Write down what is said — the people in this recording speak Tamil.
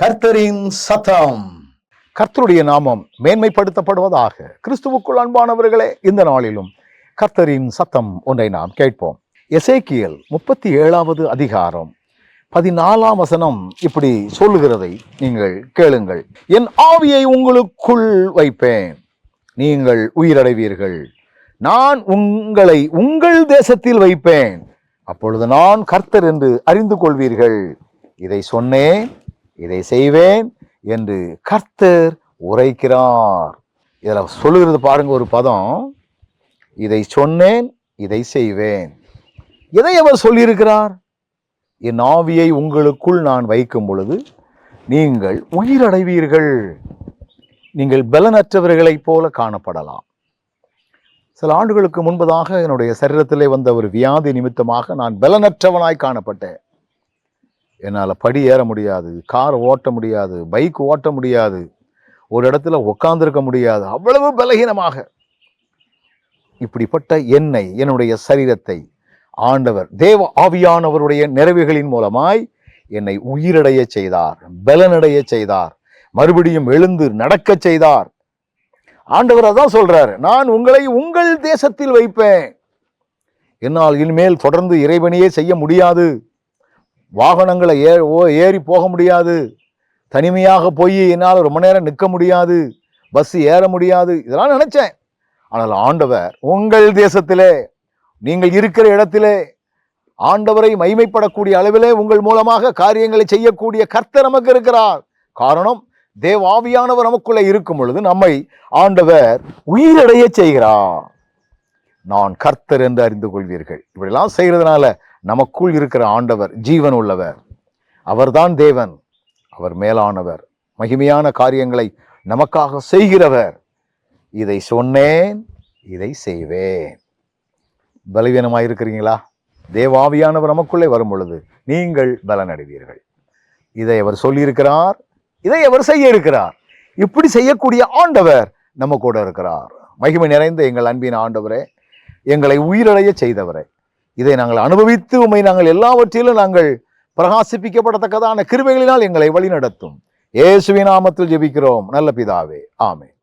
கர்த்தரின் சத்தம். கர்த்தருடைய நாமம் மேன்மைப்படுத்தப்படுவதாக கிறிஸ்துவுக்குள் அன்பானவர்களே இந்த நாளிலும் கர்த்தரின் சத்தம் ஒன்றை நாம் கேட்போம். எசேக்கியல் முப்பத்தி ஏழாவது அதிகாரம் பதினாலாம் வசனம் இப்படி சொல்லுகிறதை நீங்கள் கேளுங்கள். என் ஆவியை உங்களுக்குள் வைப்பேன். நீங்கள் உயிரடைவீர்கள். நான் உங்களை உங்கள் தேசத்தில் வைப்பேன். அப்பொழுது நான் கர்த்தர் என்று அறிந்து கொள்வீர்கள். இதை சொன்னேன். இதை செய்வேன் என்று கர்த்தர் உரைக்கிறார். இதில் சொல்லுகிறது பாருங்க ஒரு பதம். இதை சொன்னேன் இதை செய்வேன். எதை அவர் சொல்லியிருக்கிறார்? என் ஆவியை உங்களுக்குள் நான் வைக்கும் பொழுது நீங்கள் உயிரடைவீர்கள். நீங்கள் பலனற்றவர்களைப் போல காணப்படலாம். சில ஆண்டுகளுக்கு முன்பதாக என்னுடைய சரீரத்திலே வந்த ஒரு வியாதி நிமித்தமாக நான் பலனற்றவனாய் காணப்பட்டேன். என்னால் படி ஏற முடியாது கார் ஓட்ட முடியாது பைக் ஓட்ட முடியாது ஒரு இடத்துல உட்காந்துருக்க முடியாது அவ்வளவு பலகீனமாக. இப்படிப்பட்ட என்னை என்னுடைய சரீரத்தை ஆண்டவர் தேவ ஆவியானவருடைய நிறைவுகளின் மூலமாய் என்னை உயிரடைய செய்தார் பலனடைய செய்தார் மறுபடியும் எழுந்து நடக்கச் செய்தார். ஆண்டவர் அதான் சொல்றார் நான் உங்களை உங்கள் தேசத்தில் வைப்பேன். என்னால் இனிமேல் தொடர்ந்து இறைவனையே செய்ய முடியாது. வாகனங்களை ஏ ஓ ஏறி போக முடியாது. தனிமையாக போய் என்னால் ரொம்ப நேரம் நிற்க முடியாது. பஸ் ஏற முடியாது. இதெல்லாம் நினச்சேன். ஆனால் ஆண்டவர் உங்கள் தேசத்திலே நீங்கள் இருக்கிற இடத்திலே ஆண்டவரை மைமைப்படக்கூடிய அளவிலே உங்கள் மூலமாக காரியங்களை செய்யக்கூடிய கர்த்தர் நமக்கு இருக்கிறார். காரணம் தேவாவியானவர் நமக்குள்ளே இருக்கும் பொழுது நம்மை ஆண்டவர் உயிரடைய செய்கிறார். நான் கர்த்தர் என்று அறிந்து கொள்வீர்கள். இப்படிலாம் செய்கிறதுனால நமக்குள் இருக்கிற ஆண்டவர் ஜீவன் உள்ளவர். அவர்தான் தேவன். அவர் மேலானவர். மகிமையான காரியங்களை நமக்காக செய்கிறவர். இதை சொன்னேன் இதை செய்வேன். பலவீனமாக இருக்கிறீங்களா? தேவாவியானவர் நமக்குள்ளே வரும் பொழுது நீங்கள் பலனடைவீர்கள். இதை அவர் சொல்லியிருக்கிறார் இதை அவர் செய்ய இருக்கிறார் இப்படி செய்யக்கூடிய ஆண்டவர் நம்ம கூட இருக்கிறார். மகிமை நிறைந்த எங்கள் அன்பின் ஆண்டவரே எங்களை உயிரடைய செய்தவரே. இதை நாங்கள் அனுபவித்து உண்மை நாங்கள் எல்லாவற்றிலும் நாங்கள் பிரகாசிப்பிக்கப்படத்தக்கதான கிருபைகளினால் எங்களை வழிநடத்தும். இயேசுவின் நாமத்தில் ஜெபிக்கிறோம். நல்ல பிதாவே. ஆமே